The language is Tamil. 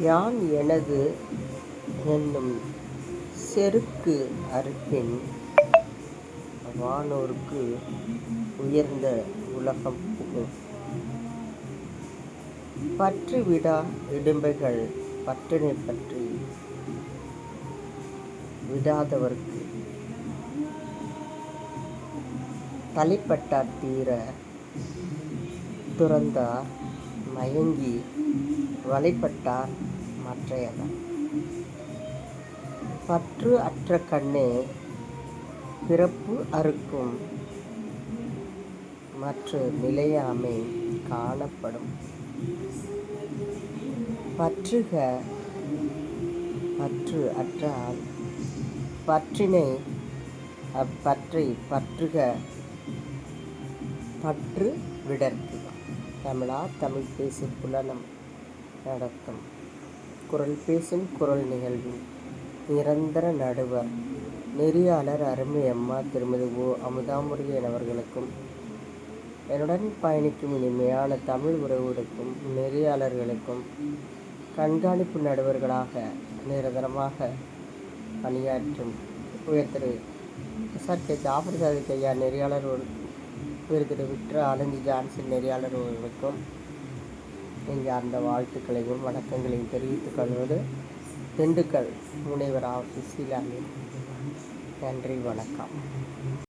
யான் எனது என்னும் செருக்கு அறுப்பின் வானோர்க்கு உயர்ந்த உலகம் புகும் பற்று விடா இடும்பைகள் பற்றினை பற்றி விடாதவர்க்கு. தலைப்பட்டார் தீர துறந்தார் மயங்கி வழிபட்டார் மற்றையவர் பற்று அற்ற கண்ணே பிறப்பு அறுக்கும். மற்ற நிலையாமை காணப்படும். பற்றுக பற்று அற்றால். பற்றினை அப்பற்றை பற்றுக பற்று விடற்கு தமிழா தமிழ் பேசி புலனம். நடத்தும் குரல் பேசும் குரல் நிகழ்வு. நிரந்தர நடுவர். நெறியாளர் அருமை அம்மா திருமதி ஓ. அமுதாமுருகன் அவர்களுக்கும் என்னுடன் பயணிக்கும் இனிமையான தமிழ் உறவுகளுக்கும் நெறியாளர்களுக்கும் கண்காணிப்பு நடுவர்களாக நிரந்தரமாக பணியாற்றும் உயர்திரு எஸ்ஆர் கே சாதிக் ஐயா நெறியாளர் விருது திரு ஆலஞ்சி ஜான்சன் நெறியாளர் அவர்களுக்கும் நெஞ்சார்ந்த வாழ்த்துக்களையும் வணக்கங்களையும் தெரிவித்துக் கொள்வது திண்டுக்கல் முனைவர் ஆஃபீஸில் நன்றி வணக்கம்.